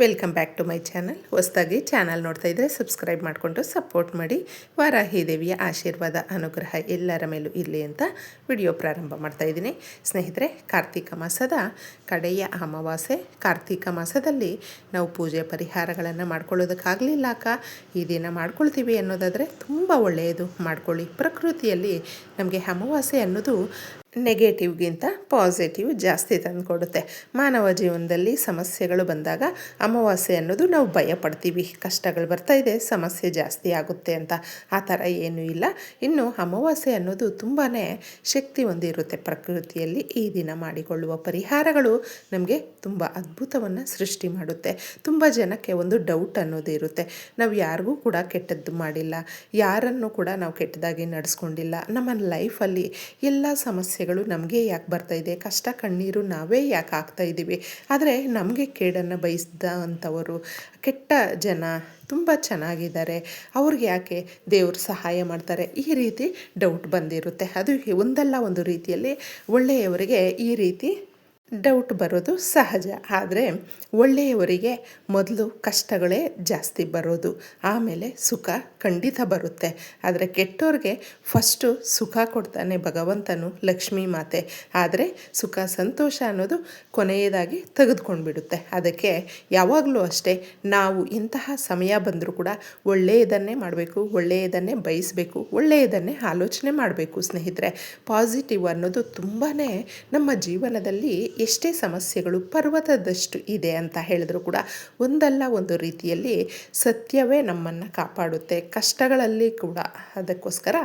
Welcome back to my channel. ಹೊಸದಾಗಿ channel ನೋಡ್ತಾ ಇದ್ದರೆ ಸಬ್ಸ್ಕ್ರೈಬ್ ಮಾಡಿಕೊಂಡು ಸಪೋರ್ಟ್ ಮಾಡಿ. ವಾರಾಹಿ ದೇವಿಯ ಆಶೀರ್ವಾದ, ಅನುಗ್ರಹ ಎಲ್ಲರ ಮೇಲೂ ಇರಲಿ ಅಂತ ವಿಡಿಯೋ ಪ್ರಾರಂಭ ಮಾಡ್ತಾ ಇದ್ದೀನಿ. ಸ್ನೇಹಿತರೆ, ಕಾರ್ತಿಕ ಮಾಸದ ಕಡೆಯ ಅಮಾವಾಸ್ಯೆ. ಕಾರ್ತಿಕ ಮಾಸದಲ್ಲಿ ನಾವು ಪೂಜೆ ಪರಿಹಾರಗಳನ್ನು ಮಾಡ್ಕೊಳ್ಳೋದಕ್ಕಾಗಲಿಲ್ಲ ಅಕ್ಕ. ಈ ದಿನ ಮಾಡ್ಕೊಳ್ತೀವಿ ಅನ್ನೋದಾದರೆ ತುಂಬ ಒಳ್ಳೆಯದು. ಮಾಡ್ಕೊಳ್ಳಿ. ಪ್ರಕೃತಿಯಲ್ಲಿ ನಮಗೆ ಅಮಾವಾಸ್ಯೆ ಅನ್ನೋದು ನೆಗೆಟಿವ್ಗಿಂತ ಪಾಸಿಟಿವ್ ಜಾಸ್ತಿ ತಂದುಕೊಡುತ್ತೆ. ಮಾನವ ಜೀವನದಲ್ಲಿ ಸಮಸ್ಯೆಗಳು ಬಂದಾಗ ಅಮಾವಾಸ್ಯೆ ಅನ್ನೋದು ನಾವು ಭಯ ಪಡ್ತೀವಿ ಕಷ್ಟಗಳು ಬರ್ತಾ ಇದೆ, ಸಮಸ್ಯೆ ಜಾಸ್ತಿ ಆಗುತ್ತೆ ಅಂತ. ಆ ಥರ ಏನೂ ಇಲ್ಲ. ಇನ್ನು ಅಮಾವಾಸ್ಯೆ ಅನ್ನೋದು ತುಂಬಾ ಶಕ್ತಿ ಹೊಂದಿರುತ್ತೆ ಪ್ರಕೃತಿಯಲ್ಲಿ. ಈ ದಿನ ಮಾಡಿಕೊಳ್ಳುವ ಪರಿಹಾರಗಳು ನಮಗೆ ತುಂಬ ಅದ್ಭುತವನ್ನು ಸೃಷ್ಟಿ ಮಾಡುತ್ತೆ. ತುಂಬ ಜನಕ್ಕೆ ಒಂದು ಡೌಟ್ ಅನ್ನೋದು ಇರುತ್ತೆ. ನಾವು ಯಾರಿಗೂ ಕೂಡ ಕೆಟ್ಟದ್ದು ಮಾಡಿಲ್ಲ. ಯಾರನ್ನು ಕೂಡ ನಾವು ಕೆಟ್ಟದಾಗಿ ನಡೆಸ್ಕೊಂಡಿಲ್ಲ. ನಮ್ಮ ಲೈಫಲ್ಲಿ ಎಲ್ಲ ಸಮಸ್ಯೆಗಳು ನಮಗೆ ಯಾಕೆ ಬರ್ತಾ ಇದೆ? ಕಷ್ಟ ಕಣ್ಣೀರು ನಾವೇ ಯಾಕೆ ಆಗ್ತಾ ಇದ್ದೀವಿ? ಆದರೆ ನಮಗೆ ಕೇಡನ್ನು ಬಯಸಿದ ಅಂಥವರು, ಕೆಟ್ಟ ಜನ ತುಂಬ ಚೆನ್ನಾಗಿದ್ದಾರೆ. ಅವ್ರಿಗೆ ಯಾಕೆ ದೇವರು ಸಹಾಯ ಮಾಡ್ತಾರೆ? ಈ ರೀತಿ ಡೌಟ್ ಬಂದಿರುತ್ತೆ. ಅದು ಒಂದಲ್ಲ ಒಂದು ರೀತಿಯಲ್ಲಿ ಒಳ್ಳೆಯವರಿಗೆ ಈ ರೀತಿ ಡೌಟ್ ಬರೋದು ಸಹಜ. ಆದರೆ ಒಳ್ಳೆಯವರಿಗೆ ಮೊದಲು ಕಷ್ಟಗಳೇ ಜಾಸ್ತಿ ಬರೋದು. ಆಮೇಲೆ ಸುಖ ಖಂಡಿತ ಬರುತ್ತೆ. ಆದರೆ ಕೆಟ್ಟೋರಿಗೆ ಫಸ್ಟು ಸುಖ ಕೊಡ್ತಾನೆ ಭಗವಂತನು, ಲಕ್ಷ್ಮೀ ಮಾತೆ. ಆದರೆ ಸುಖ, ಸಂತೋಷ ಅನ್ನೋದು ಕೊನೆಯದಾಗಿ ತೆಗೆದುಕೊಂಡು ಬಿಡುತ್ತೆ ಅದಕ್ಕೆ ಯಾವಾಗಲೂ ಅಷ್ಟೇ ನಾವು ಇಂತಹ ಸಮಯ ಬಂದರೂ ಕೂಡ ಒಳ್ಳೆಯದನ್ನೇ ಮಾಡಬೇಕು, ಒಳ್ಳೆಯದನ್ನೇ ಬಯಸಬೇಕು, ಒಳ್ಳೆಯದನ್ನೇ ಆಲೋಚನೆ ಮಾಡಬೇಕು ಸ್ನೇಹಿತರೆ. ಪಾಸಿಟಿವ್ ಅನ್ನೋದು ತುಂಬಾ ನಮ್ಮ ಜೀವನದಲ್ಲಿ ಎಷ್ಟೇ ಸಮಸ್ಯೆಗಳು ಪರ್ವತದಷ್ಟು ಇದೆ ಅಂತ ಹೇಳಿದ್ರು ಕೂಡ ಒಂದಲ್ಲ ಒಂದು ರೀತಿಯಲ್ಲಿ ಸತ್ಯವೇ ನಮ್ಮನ್ನು ಕಾಪಾಡುತ್ತೆ. ಕಷ್ಟಗಳಲ್ಲಿ ಕೂಡ ಅದಕ್ಕೋಸ್ಕರ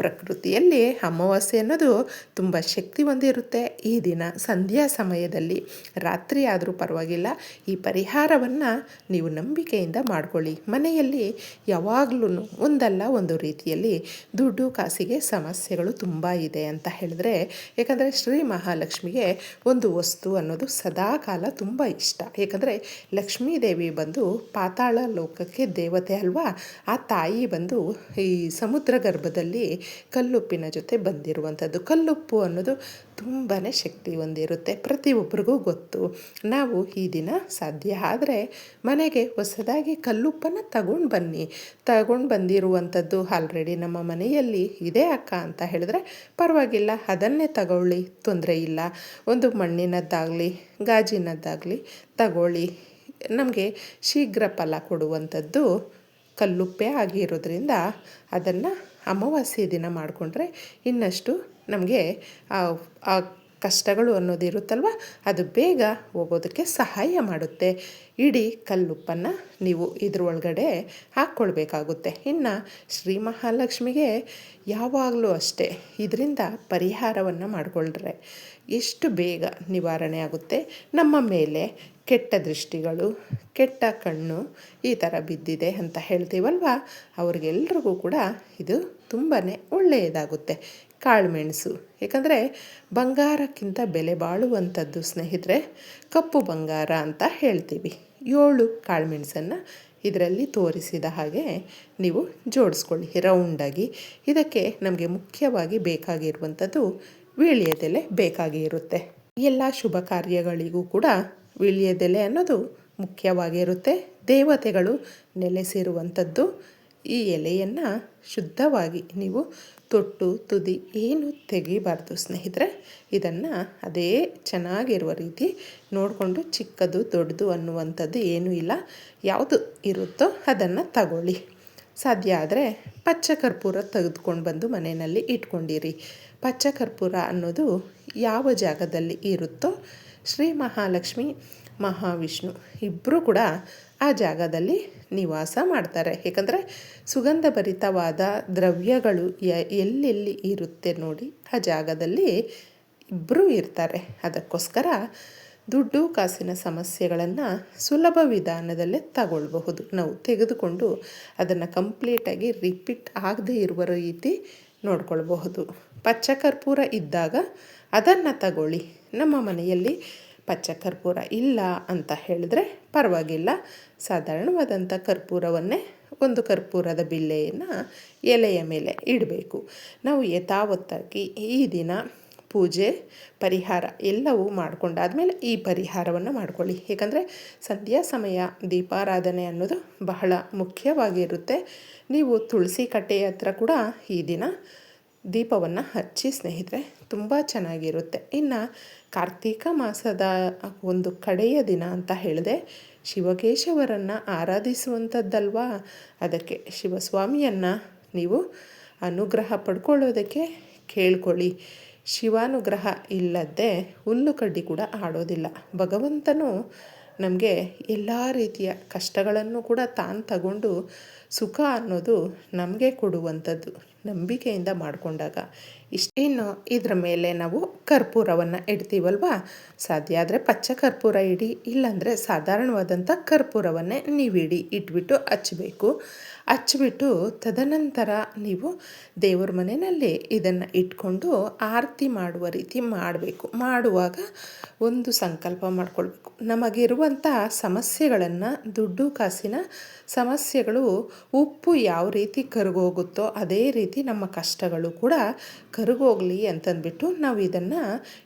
ಪ್ರಕೃತಿಯಲ್ಲಿ ಅಮಾವಾಸ್ಯೆ ಅನ್ನೋದು ತುಂಬ ಶಕ್ತಿ ಹೊಂದಿರುತ್ತೆ. ಈ ದಿನ ಸಂಧ್ಯಾ ಸಮಯದಲ್ಲಿ ರಾತ್ರಿ ಆದರೂ ಪರವಾಗಿಲ್ಲ, ಈ ಪರಿಹಾರವನ್ನು ನೀವು ನಂಬಿಕೆಯಿಂದ ಮಾಡ್ಕೊಳ್ಳಿ. ಮನೆಯಲ್ಲಿ ಯಾವಾಗಲೂ ಒಂದಲ್ಲ ಒಂದು ರೀತಿಯಲ್ಲಿ ದುಡ್ಡು ಕಾಸಿಗೆ ಸಮಸ್ಯೆಗಳು ತುಂಬ ಇದೆ ಅಂತ ಹೇಳಿದ್ರೆ, ಯಾಕಂದರೆ ಶ್ರೀ ಮಹಾಲಕ್ಷ್ಮಿಗೆ ಒಂದು ವಸ್ತು ಅನ್ನೋದು ಸದಾ ಕಾಲ ತುಂಬ ಇಷ್ಟ. ಏಕೆಂದರೆ ಲಕ್ಷ್ಮೀ ದೇವಿ ಬಂದು ಪಾತಾಳ ಲೋಕಕ್ಕೆ ದೇವತೆ ಅಲ್ವಾ? ಆ ತಾಯಿ ಬಂದು ಈ ಸಮುದ್ರ ಗರ್ಭದಲ್ಲಿ ಕಲ್ಲುಪ್ಪಿನ ಜೊತೆ ಬಂದಿರುವಂಥದ್ದು. ಕಲ್ಲುಪ್ಪು ಅನ್ನೋದು ತುಂಬಾ ಶಕ್ತಿ ಹೊಂದಿರುತ್ತೆ. ಪ್ರತಿಯೊಬ್ಬರಿಗೂ ಗೊತ್ತು. ನಾವು ಈ ದಿನ ಸಾಧ್ಯ ಆದರೆ ಮನೆಗೆ ಹೊಸದಾಗಿ ಕಲ್ಲುಪ್ಪನ್ನು ತಗೊಂಡು ಬನ್ನಿ. ತಗೊಂಡು ಬಂದಿರುವಂಥದ್ದು ಆಲ್ರೆಡಿ ನಮ್ಮ ಮನೆಯಲ್ಲಿ ಇದೆ ಅಕ್ಕ ಅಂತ ಹೇಳಿದ್ರೆ ಪರವಾಗಿಲ್ಲ, ಅದನ್ನೇ ತಗೊಳ್ಳಿ, ತೊಂದರೆ ಇಲ್ಲ. ಒಂದು ಮಣ್ಣಿನದ್ದಾಗಲಿ, ಗಾಜಿನದ್ದಾಗಲಿ ತಗೊಳ್ಳಿ. ನಮಗೆ ಶೀಘ್ರ ಫಲ ಕೊಡುವಂಥದ್ದು ಕಲ್ಲುಪ್ಪೆ ಆಗಿರೋದ್ರಿಂದ ಅದನ್ನು ಅಮಾವಾಸ್ಯೆ ದಿನ ಮಾಡಿಕೊಂಡ್ರೆ ಇನ್ನಷ್ಟು ನಮಗೆ ಆ ಕಷ್ಟಗಳು ಅನ್ನೋದು ಇರುತ್ತಲ್ವ? ಅದು ಬೇಗ ಹೋಗೋದಕ್ಕೆ ಸಹಾಯ ಮಾಡುತ್ತೆ. ಇಡೀ ಕಲ್ಲುಪ್ಪನ್ನು ನೀವು ಇದ್ರೊಳಗಡೆ ಹಾಕ್ಕೊಳ್ಬೇಕಾಗುತ್ತೆ. ಇನ್ನು ಶ್ರೀ ಮಹಾಲಕ್ಷ್ಮಿಗೆ ಯಾವಾಗಲೂ ಅಷ್ಟೇ ಇದರಿಂದ ಪರಿಹಾರವನ್ನು ಮಾಡಿಕೊಳ್ಳ್ರೆ ಎಷ್ಟು ಬೇಗ ನಿವಾರಣೆ ಆಗುತ್ತೆ. ನಮ್ಮ ಮೇಲೆ ಕೆಟ್ಟ ದೃಷ್ಟಿಗಳು, ಕೆಟ್ಟ ಕಣ್ಣು ಈ ಥರ ಬಿದ್ದಿದೆ ಅಂತ ಹೇಳ್ತೀವಲ್ವ? ಅವ್ರಿಗೆಲ್ರಿಗೂ ಕೂಡ ಇದು ತುಂಬಾ ಒಳ್ಳೆಯದಾಗುತ್ತೆ. ಕಾಳುಮೆಣಸು. ಏಕೆಂದರೆ ಬಂಗಾರಕ್ಕಿಂತ ಬೆಲೆ ಬಾಳುವಂಥದ್ದು ಸ್ನೇಹಿತರೆ, ಕಪ್ಪು ಬಂಗಾರ ಅಂತ ಹೇಳ್ತೀವಿ. ಏಳು ಕಾಳುಮೆಣಸನ್ನು ಇದರಲ್ಲಿ ತೋರಿಸಿದ ಹಾಗೆ ನೀವು ಜೋಡಿಸ್ಕೊಳ್ಳಿ. ರೌಂಡಾಗಿ. ಇದಕ್ಕೆ ನಮಗೆ ಮುಖ್ಯವಾಗಿ ಬೇಕಾಗಿರುವಂಥದ್ದು ವೀಳ್ಯದೆಲೆ ಬೇಕಾಗಿ ಇರುತ್ತೆ ಎಲ್ಲ ಶುಭ ಕಾರ್ಯಗಳಿಗೂ ಕೂಡ ವೀಳ್ಯದೆಲೆ ಅನ್ನೋದು ಮುಖ್ಯವಾಗಿರುತ್ತೆ. ದೇವತೆಗಳು ನೆಲೆಸಿರುವಂಥದ್ದು ಈ ಎಲೆಯನ್ನು ಶುದ್ಧವಾಗಿ ನೀವು ತೊಟ್ಟು, ತುದಿ ಏನು ತೆಗಿಬಾರ್ದು ಸ್ನೇಹಿತರೆ. ಇದನ್ನು ಅದೇ ಚೆನ್ನಾಗಿರುವ ರೀತಿ ನೋಡಿಕೊಂಡು ಚಿಕ್ಕದು, ದೊಡ್ಡದು ಅನ್ನುವಂಥದ್ದು ಏನೂ ಇಲ್ಲ. ಯಾವುದು ಇರುತ್ತೋ ಅದನ್ನು ತಗೊಳ್ಳಿ. ಸಾಧ್ಯ ಆದರೆ ಪಚ್ಚ ಕರ್ಪೂರ ತೆಗೆದುಕೊಂಡು ಬಂದು ಮನೆಯಲ್ಲಿ ಇಟ್ಕೊಂಡಿರಿ. ಪಚ್ಚ ಕರ್ಪೂರ ಅನ್ನೋದು ಯಾವ ಜಾಗದಲ್ಲಿ ಇರುತ್ತೋ ಶ್ರೀ ಮಹಾಲಕ್ಷ್ಮಿ, ಮಹಾವಿಷ್ಣು ಇಬ್ಬರೂ ಕೂಡ ಆ ಜಾಗದಲ್ಲಿ ನಿವಾಸ ಮಾಡ್ತಾರೆ. ಏಕೆಂದರೆ ಸುಗಂಧಭರಿತವಾದ ದ್ರವ್ಯಗಳು ಎಲ್ಲೆಲ್ಲಿ ಇರುತ್ತೆ ನೋಡಿ ಆ ಜಾಗದಲ್ಲಿ ಇಬ್ಬರೂ ಇರ್ತಾರೆ. ಅದಕ್ಕೋಸ್ಕರ ದುಡ್ಡು, ಕಾಸಿನ ಸಮಸ್ಯೆಗಳನ್ನು ಸುಲಭ ವಿಧಾನದಲ್ಲೇ ತಗೊಳ್ಬಹುದು. ನಾವು ತೆಗೆದುಕೊಂಡು ಅದನ್ನು ಕಂಪ್ಲೀಟಾಗಿ ರಿಪೀಟ್ ಆಗದೇ ಇರುವ ರೀತಿ ನೋಡ್ಕೊಳ್ಬಹುದು. ಪಚ್ಚ ಕರ್ಪೂರ ಇದ್ದಾಗ ಅದನ್ನು ತಗೊಳ್ಳಿ. ನಮ್ಮ ಮನೆಯಲ್ಲಿ ಪಚ್ಚ ಕರ್ಪೂರ ಇಲ್ಲ ಅಂತ ಹೇಳಿದ್ರೆ ಪರವಾಗಿಲ್ಲ. ಸಾಧಾರಣವಾದಂಥ ಕರ್ಪೂರವನ್ನೇ ಒಂದು ಕರ್ಪೂರದ ಬಿಲ್ಲೆಯನ್ನು ಎಲೆಯ ಮೇಲೆ ಇಡಬೇಕು. ನಾವು ಯಥಾವತ್ತಾಗಿ ಈ ದಿನ ಪೂಜೆ, ಪರಿಹಾರ ಎಲ್ಲವೂ ಮಾಡ್ಕೊಂಡಾದ್ಮೇಲೆ ಈ ಪರಿಹಾರವನ್ನು ಮಾಡ್ಕೊಳ್ಳಿ. ಏಕೆಂದರೆ ಸಂಧ್ಯಾ ಸಮಯ, ದೀಪಾರಾಧನೆ ಅನ್ನೋದು ಬಹಳ ಮುಖ್ಯವಾಗಿರುತ್ತೆ. ನೀವು ತುಳಸಿ ಕಟ್ಟೆಯ ಹತ್ರ ಕೂಡ ಈ ದಿನ ದೀಪವನ್ನು ಹಚ್ಚಿ ಸ್ನೇಹಿತರೆ, ತುಂಬ ಚೆನ್ನಾಗಿರುತ್ತೆ. ಇನ್ನು ಕಾರ್ತೀಕ ಮಾಸದ ಒಂದು ಕಡೆಯ ದಿನ ಅಂತ ಹೇಳಿದೆ, ಶಿವಕೇಶವರನ್ನು ಆರಾಧಿಸುವಂಥದ್ದಲ್ವಾ ಅದಕ್ಕೆ ಶಿವಸ್ವಾಮಿಯನ್ನು ನೀವು ಅನುಗ್ರಹ ಪಡ್ಕೊಳ್ಳೋದಕ್ಕೆ ಕೇಳ್ಕೊಳ್ಳಿ. ಶಿವಾನುಗ್ರಹ ಇಲ್ಲದೆ ಹುಲ್ಲು ಕಡ್ಡಿ ಕೂಡ ಆಡೋದಿಲ್ಲ. ಭಗವಂತನು ನಮಗೆ ಎಲ್ಲ ರೀತಿಯ ಕಷ್ಟಗಳನ್ನು ಕೂಡ ತಾನು ತಗೊಂಡು ಸುಖ ಅನ್ನೋದು ನಮಗೆ ಕೊಡುವಂಥದ್ದು ನಂಬಿಕೆಯಿಂದ ಮಾಡಿಕೊಂಡಾಗ ಇಷ್ಟೇನು ಇದರ ಮೇಲೆ ನಾವು ಕರ್ಪೂರವನ್ನು ಇಡ್ತೀವಲ್ವಾ? ಸಾಧ್ಯ ಆದರೆ ಪಚ್ಚ ಕರ್ಪೂರ ಇಡಿ, ಇಲ್ಲಾಂದರೆ ಸಾಧಾರಣವಾದಂಥ ಕರ್ಪೂರವನ್ನೇ ನೀವು ಇಡಿ, ಇಟ್ಬಿಟ್ಟು ಹಚ್ಚಬೇಕು ಹಚ್ಬಿಟ್ಟು ತದನಂತರ ನೀವು ದೇವರ ಮನೆಯಲ್ಲಿ ಇದನ್ನು ಇಟ್ಕೊಂಡು ಆರತಿ ಮಾಡುವ ರೀತಿ ಮಾಡಬೇಕು. ಮಾಡುವಾಗ ಒಂದು ಸಂಕಲ್ಪ ಮಾಡಿಕೊಳ್ಬೇಕು. ನಮಗಿರುವಂಥ ಸಮಸ್ಯೆಗಳನ್ನು, ದುಡ್ಡು ಕಾಸಿನ ಸಮಸ್ಯೆಗಳು ಉಪ್ಪು ಯಾವ ರೀತಿ ಕರಗೋಗುತ್ತೋ ಅದೇ ರೀತಿ ನಮ್ಮ ಕಷ್ಟಗಳು ಕೂಡ ಕರಗೋಗಲಿ ಅಂತಂದ್ಬಿಟ್ಟು ನಾವು ಇದನ್ನು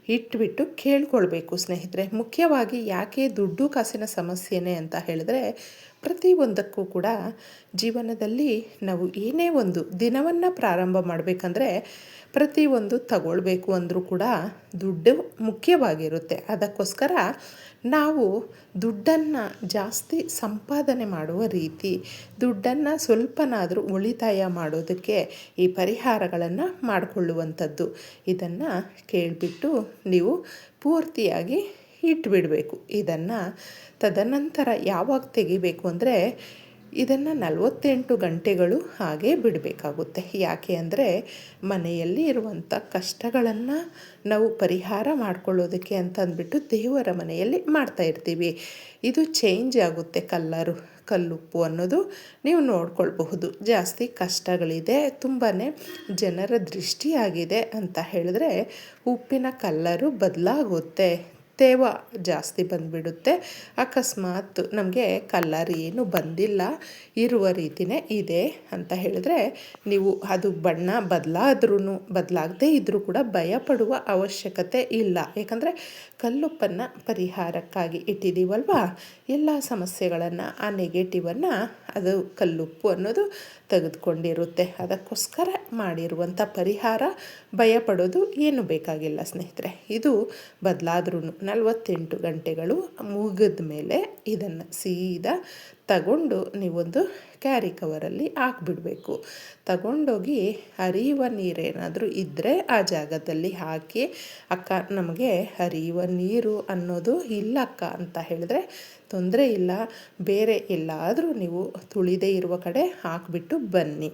ಇಟ್ಬಿಟ್ಟು ಕೇಳ್ಕೊಳ್ಬೇಕು ಸ್ನೇಹಿತರೆ. ಮುಖ್ಯವಾಗಿ ಯಾಕೆ ದುಡ್ಡು ಕಾಸಿನ ಸಮಸ್ಯೆನೇ ಅಂತ ಹೇಳಿದ್ರೆ ಪ್ರತಿಯೊಂದಕ್ಕೂ ಕೂಡ ಜೀವನದಲ್ಲಿ ನಾವು ಏನೇ ಒಂದು ದಿನವನ್ನು ಪ್ರಾರಂಭ ಮಾಡಬೇಕಂದ್ರೆ ಪ್ರತಿಯೊಂದು ತಗೊಳ್ಬೇಕು ಅಂದರೂ ಕೂಡ ದುಡ್ಡು ಮುಖ್ಯವಾಗಿರುತ್ತೆ. ಅದಕ್ಕೋಸ್ಕರ ನಾವು ದುಡ್ಡನ್ನು ಜಾಸ್ತಿ ಸಂಪಾದನೆ ಮಾಡುವ ರೀತಿ, ದುಡ್ಡನ್ನು ಸ್ವಲ್ಪನಾದರೂ ಉಳಿತಾಯ ಮಾಡೋದಕ್ಕೆ ಈ ಪರಿಹಾರಗಳನ್ನು ಮಾಡಿಕೊಳ್ಳುವಂಥದ್ದು. ಇದನ್ನು ಕೇಳಿಬಿಟ್ಟು ನೀವು ಪೂರ್ತಿಯಾಗಿ ಇಟ್ಬಿಡಬೇಕು. ಇದನ್ನು ತದನಂತರ ಯಾವಾಗ ತೆಗಿಬೇಕು ಅಂದರೆ ಇದನ್ನು ನಲವತ್ತೆಂಟು ಗಂಟೆಗಳು ಹಾಗೆ ಬಿಡಬೇಕಾಗುತ್ತೆ. ಯಾಕೆ ಅಂದರೆ ಮನೆಯಲ್ಲಿ ಇರುವಂಥ ಕಷ್ಟಗಳನ್ನು ನಾವು ಪರಿಹಾರ ಮಾಡಿಕೊಳ್ಳೋದಕ್ಕೆ ಅಂತಂದ್ಬಿಟ್ಟು ದೇವರ ಮನೆಯಲ್ಲಿ ಮಾಡ್ತಾ ಇರ್ತೀವಿ. ಇದು ಚೇಂಜ್ ಆಗುತ್ತೆ ಕಲ್ಲರು, ಕಲ್ಲುಪ್ಪು ಅನ್ನೋದು ನೀವು ನೋಡ್ಕೊಳ್ಬಹುದು. ಜಾಸ್ತಿ ಕಷ್ಟಗಳಿದೆ ತುಂಬಾ ಜನರ ದೃಷ್ಟಿಯಾಗಿದೆ ಅಂತ ಹೇಳಿದ್ರೆ ಉಪ್ಪಿನ ಕಲ್ಲರು ಬದಲಾಗುತ್ತೆ. ತೇವ ಜಾಸ್ತಿ ಬಂದುಬಿಡುತ್ತೆ. ಅಕಸ್ಮಾತ್ ನಮಗೆ ಕಲ್ಲರ್ ಏನು ಬಂದಿಲ್ಲ. ಇರುವ ರೀತಿಯೇ ಇದೆ ಅಂತ ಹೇಳಿದ್ರೆ ನೀವು ಅದು ಬಣ್ಣ ಬದಲಾದ್ರೂ ಬದಲಾಗದೇ ಇದ್ದರೂ ಕೂಡ ಭಯಪಡುವ ಅವಶ್ಯಕತೆ ಇಲ್ಲ. ಯಾಕಂದರೆ ಕಲ್ಲುಪ್ಪನ್ನು ಪರಿಹಾರಕ್ಕಾಗಿ ಇಟ್ಟಿದ್ದೀವಲ್ವ ಎಲ್ಲ ಸಮಸ್ಯೆಗಳನ್ನು, ಆ ನೆಗೆಟಿವನ್ನು ಅದು ಕಲ್ಲುಪ್ಪು ಅನ್ನೋದು ತೆಗೆದುಕೊಂಡಿರುತ್ತೆ. ಅದಕ್ಕೋಸ್ಕರ ಮಾಡಿರುವಂಥ ಪರಿಹಾರ ಭಯಪಡೋದು ಏನು ಬೇಕಾಗಿಲ್ಲ ಸ್ನೇಹಿತರೆ. ಇದು ಬದಲಾದ್ರೂ ನಲವತ್ತೆಂಟು ಗಂಟೆಗಳು ಮುಗಿದ ಮೇಲೆ ಇದನ್ನು ಸೀದಾ ತಗೊಂಡು ನೀವೊಂದು ಕ್ಯಾರಿ ಕವರಲ್ಲಿ ಹಾಕ್ಬಿಡಬೇಕು. ತಗೊಂಡೋಗಿ ಹರಿಯುವ ನೀರೇನಾದರೂ ಇದ್ದರೆ ಆ ಜಾಗದಲ್ಲಿ ಹಾಕಿ, ಅಕ್ಕ, ನಮಗೆ ಹರಿಯುವ ನೀರು ಅನ್ನೋದು ಇಲ್ಲ ಅಕ್ಕ ಅಂತ ಹೇಳಿದ್ರೆ, ತೊಂದರೆ ಇಲ್ಲ, ಬೇರೆ ಎಲ್ಲಾದರೂ ನೀವು ತುಳಿದೇ ಇರುವ ಕಡೆ ಹಾಕಿಬಿಟ್ಟು ಬನ್ನಿ.